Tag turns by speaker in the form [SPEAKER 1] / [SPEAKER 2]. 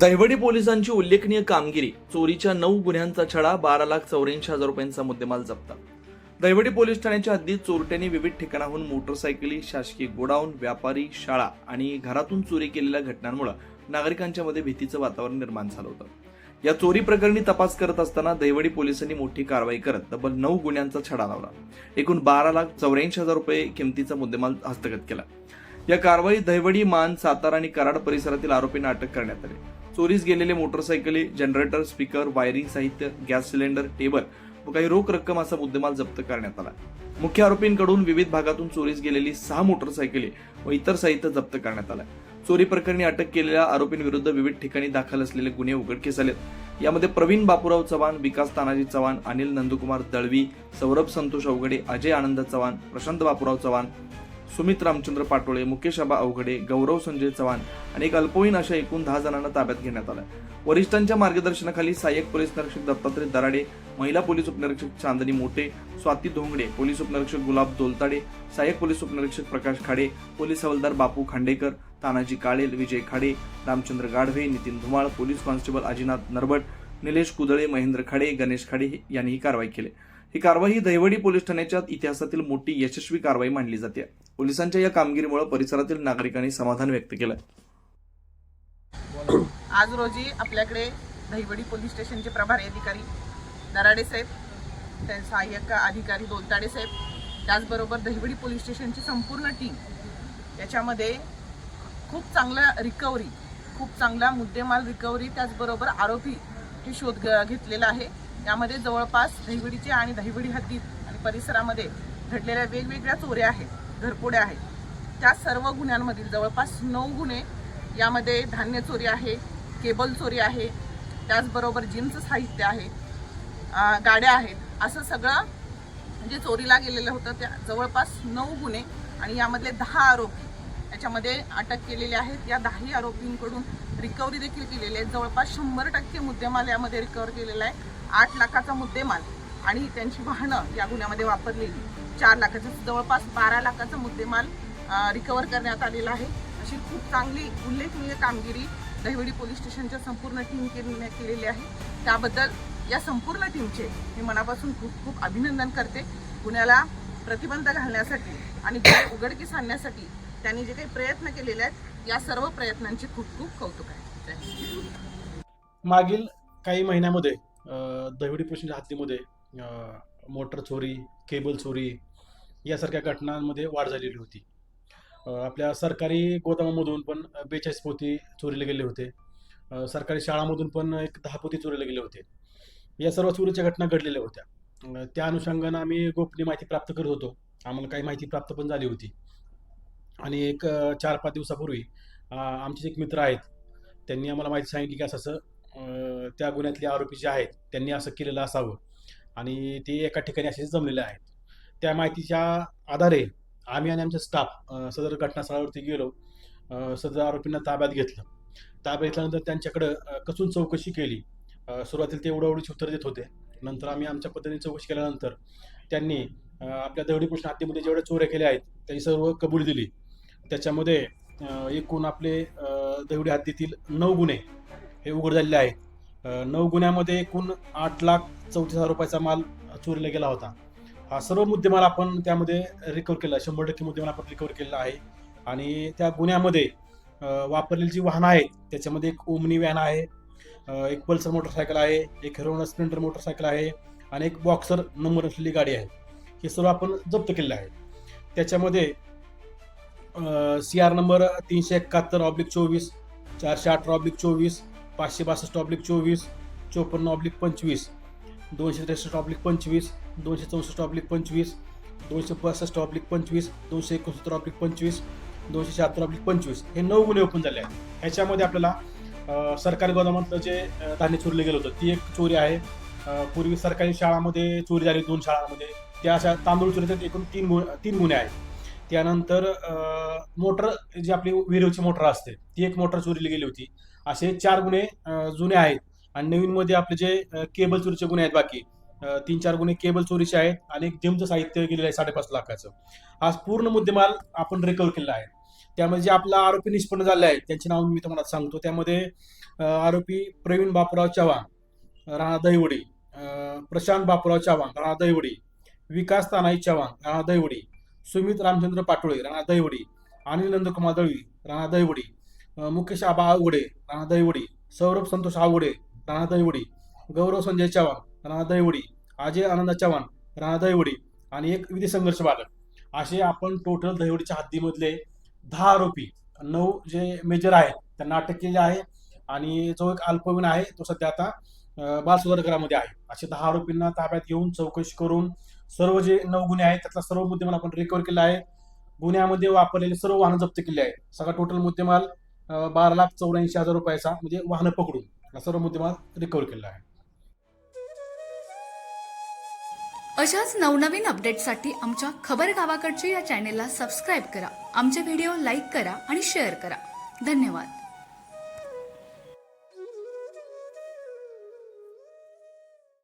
[SPEAKER 1] दहिवडी पोलिसांची उल्लेखनीय कामगिरी चोरीच्या नऊ गुन्ह्यांचा छडा बारा लाख चौऱ्याऐंशी हजार रुपयांचा मुद्देमाल जप्त. दहिवडी पोलीस ठाण्याच्या हद्दीत चोरट्यांनी विविध ठिकाणाहून मोटरसायकली शासकीय गोडाऊन व्यापारी शाळा आणि घरातून चोरी केलेल्या घटनांमुळे नागरिकांच्या मध्ये भीतीचं वातावरण निर्माण झालं होतं. या चोरी प्रकरणी तपास करत असताना दहिवडी पोलिसांनी मोठी कारवाई करत तब्बल नऊ गुन्ह्यांचा छडा लावला. एकूण बारा लाख चौऱ्याऐंशी हजार रुपये किमतीचा मुद्देमाल हस्तगत केला. या कारवाईत दहिवडी मान सातारा आणि कराड परिसरातील आरोपींना अटक करण्यात आली. चोरीस गेलेले मोटरसायकली जनरेटर स्पीकर वायरिंग साहित्य गॅस सिलेंडर टेबल व काही रोख रक्कम असा मुद्देमाल जप्त करण्यात आला. मुख्य आरोपींकडून विविध भागातून चोरीस गेलेली सहा मोटरसायकली व इतर साहित्य जप्त करण्यात आलं. चोरी प्रकरणी अटक केलेल्या आरोपींविरुद्ध विविध ठिकाणी दाखल असलेले गुन्हे उघडकीस आलेत. यामध्ये प्रवीण बापूराव चव्हाण विकास तानाजी चव्हाण अनिल नंदकुमार दळवी सौरभ संतोष अवघडे अजय आनंद चव्हाण प्रशांत बापूराव चव्हाण सुमित रामचंद्र पाटोळे मुकेश आबा अवघडे गौरव संजय चव्हाण आणि एक अल्पवयीन अशा एकूण दहा जणांना ताब्यात घेण्यात आलं वरिष्ठांच्या मार्गदर्शनाखाली सहाय्यक पोलीस निरीक्षक दत्तात्रय दराडे महिला पोलीस उपनिरीक्षक चांदनी मोटे स्वाती धोंगडे पोलीस उपनिरीक्षक गुलाब दोलताडे सहाय्यक पोलीस उपनिरीक्षक प्रकाश खाडे पोलीस हवालदार बापू खांडेकर तानाजी काळेल विजय खाडे रामचंद्र गाढवे नितीन धुमाळ पोलीस कॉन्स्टेबल अजिनाथ नरबट निलेश कुदळे महेंद्र खाडे गणेश खाडे यांनी ही कारवाई केली. ही कारवाई दहिवडी पोलीस ठाण्याच्या इतिहासातील मोठी यशस्वी कारवाई मानली जाते. पोलिसांच्या या कामगिरीमुळे परिसरातील नागरिकांनी समाधान व्यक्त केलं
[SPEAKER 2] आज रोजी आपल्याकडे दहिवडी पोलीस स्टेशनचे प्रभारी अधिकारी दराडे साहेब ते सहाय्यक अधिकारी दोलताडे साहेब त्याचबरोबर दहिवडी पोलीस स्टेशनची संपूर्ण टीम याच्यामध्ये खूप चांगला रिकव्हरी खूप चांगला मुद्देमाल रिकव्हरी त्याचबरोबर आरोपी हे शोध घेतलेला आहे. यामध्ये जवळपास दहिवडीचे आणि दहिवडी हद्दीत आणि परिसरामध्ये घडलेल्या वेगवेगळ्या चोऱ्या आहेत घरपोड्या आहेत. त्या सर्व गुन्ह्यांमधील जवळपास नऊ गुन्हे यामध्ये धान्य चोरी आहे केबल चोरी आहे त्याचबरोबर जिमचं साहित्य आहे गाड्या आहेत. असं सगळं जे चोरीला गेलेलं होतं त्या जवळपास नऊ गुन्हे आणि यामधले दहा आरोपी याच्यामध्ये अटक केलेले आहेत. या दहाही आरोपींकडून रिकव्हरी देखील केलेली आहे. जवळपास शंभर टक्के मुद्देमाल यामध्ये रिकवर केलेला आहे. आठ लाखाचा मुद्देमाल आणि त्यांची वाहनं या गुन्ह्यामध्ये वापरलेली. चार लाखाचं जवळपास बारा लाखाचा मुद्देमाल रिकवर करण्यात आलेला आहे. अशी खूप चांगली उल्लेखनीय कामगिरी दहिवडी पोलीस स्टेशनच्या संपूर्ण टीम केलेली आहे. त्याबद्दल या संपूर्ण टीमचे मी मनापासून खूप खूप अभिनंदन करते. गुन्ह्याला प्रतिबंध घालण्यासाठी आणि गुन्हे उघडकीस आणण्यासाठी त्यांनी जे काही प्रयत्न केलेले आहेत या सर्व प्रयत्नांचे खूप खूप कौतुक आहे.
[SPEAKER 3] मागील काही महिन्यामध्ये दहिवडी पोषणच्या हद्दीमध्ये मोटर चोरी केबल चोरी यासारख्या घटनांमध्ये वाढ झालेली होती. आपल्या सरकारी गोदामामधून पण बेचाळीस पोती चोरीला गेले होते. सरकारी शाळामधून पण एक दहा पोती चोरीला गेले होते. या सर्व चोरीच्या घटना घडलेल्या होत्या. त्या अनुषंगानं आम्ही गोपनीय माहिती प्राप्त करत होतो. आम्हाला काही माहिती प्राप्त पण झाली होती. आणि एक चार पाच दिवसापूर्वी आमचे एक मित्र आहेत. त्यांनी आम्हाला माहिती सांगितली की असं असं त्या गुन्ह्यातले आरोपी जे आहेत त्यांनी असं केलेलं असावं. आणि ते एका ठिकाणी असे जमलेले आहेत. त्या माहितीच्या आधारे आम्ही आणि आमचा स्टाफ सदर घटनास्थळावरती गेलो. सदर आरोपींना ताब्यात घेतलं. ताब्यात घेतल्यानंतर त्यांच्याकडं कसून चौकशी केली. सुरुवातीला ते एवढं उत्तर देत होते. नंतर आम्ही आमच्या पद्धतीने चौकशी केल्यानंतर त्यांनी आपल्या दगडी पोषण हत्तीमध्ये जेवढ्या चोऱ्या केल्या आहेत त्यांनी सर्व कबूल दिली. त्याच्यामध्ये एकूण आपले दगडी हत्तीतील नऊ गुन्हे हे उघड झालेले आहे. नऊ गुन्ह्यामध्ये एकूण आठ लाख चौतीस हजार रुपयाचा माल चोरीला गेला होता. हा सर्व मुद्देमाल आपण त्यामध्ये रिकवर केला शंभर टक्के मुद्देमाल आपण रिकवर केलेला आहे. आणि त्या गुन्ह्यामध्ये वापरलेली जी वाहनं आहेत त्याच्यामध्ये एक ओमनी व्हॅन आहे एक पल्सर मोटरसायकल आहे एक हिरोना स्प्लेंडर मोटरसायकल आहे आणि एक बॉक्सर नंबर असलेली गाडी आहे. हे सर्व आपण जप्त केलेलं आहे. त्याच्यामध्ये सी आर नंबर तीनशे एकाहत्तर ऑब्लिक चोवीस चारशे अठरा ऑब्लिक चोवीस पाचशे बासष्ट ऑब्लिक चोवीस चोपन्न ऑब्लिक पंचवीस दोनशे त्रेसष्ट ऑब्लिक पंचवीस दोनशे चौसष्ट ऑब्लिक पंचवीस दोनशे पासष्ट ऑब्लिक पंचवीस दोनशे एकोणसत्तर ऑब्लिक पंचवीस दोनशे शहात्तर ऑब्लिक पंचवीस. हे नऊ गुन्हे ओपन झाले आहेत. ह्याच्यामध्ये आपल्याला सरकारी गोदामातलं जे धान्य चोरलं गेलं होतं ती एक चोरी आहे. पूर्वी सरकारी शाळामध्ये चोरी झाली दोन शाळांमध्ये. त्या अशा तांदूळ चोरीचे एकूण तीन गु तीन गुन्हे आहेत. त्यानंतर मोटर जी आपली विहिरीची मोटर असते ती एक मोटर चोरीला गेली होती. असे चार गुन्हे जुने आहेत. आणि नवीनमध्ये आपले जे केबल चोरीचे गुन्हे आहेत बाकी तीन चार गुन्हे केबल चोरीचे आहेत आणि एक जिमचं साहित्य गेलेलं आहे साडेपाच लाखाचं. आज पूर्ण मुद्देमाल आपण रिकवर केलेला आहे. त्यामध्ये जे आपला आरोपी निष्पन्न झाले आहेत त्यांचे नाव मी तुम्हाला सांगतो. त्यामध्ये आरोपी प्रवीण बापूराव चव्हाण राणा दहिवडी प्रशांत बापूराव चव्हाण राणा दहिवडी विकास तानाई चव्हाण राणा दहिवडी सुमित रामचंद्र पाटोळे राणा दैवडी अनिल नंदकुमार दळवी राणा दैवडी मुकेश आबा आवडे राणा दैवडी सौरभ संतोष आवडे राणा दैवडी गौरव संजय चव्हाण राणा दैवडी अजय आनंद चव्हाण राणा दैवडी आणि एक विधी संघर्ष बालक. असे आपण टोटल दहिवडीच्या हद्दीमधले दहा आरोपी नऊ जे मेजर आहेत त्यांना अटक केली आहे आणि जो एक अल्पवयीन आहे तो सध्या आता बाल सुधारगृहामध्ये आहे. असे दहा आरोपींना ताब्यात घेऊन चौकशी करून सर्व जे नऊ गुन्हे आहेत त्यातला सर्व मुद्देमाल आपण रिकव्हर केला आहे. गुन्ह्यामध्ये वापरलेले सर्व वाहनं जप्त केले आहे सगळा टोटल मुद्देमाल बारा लाख चौऱ्याऐंशी हजार रुपयाचा म्हणजे वाहनं पकडून हा सर्व मुद्देमाल रिकव्हर केला आहे.
[SPEAKER 4] अशाच नवनवीन अपडेटसाठी आमच्या खबर गावाकडच्या या चॅनेलला सबस्क्राईब करा. आमचे व्हिडिओ लाईक करा आणि शेअर करा. धन्यवाद.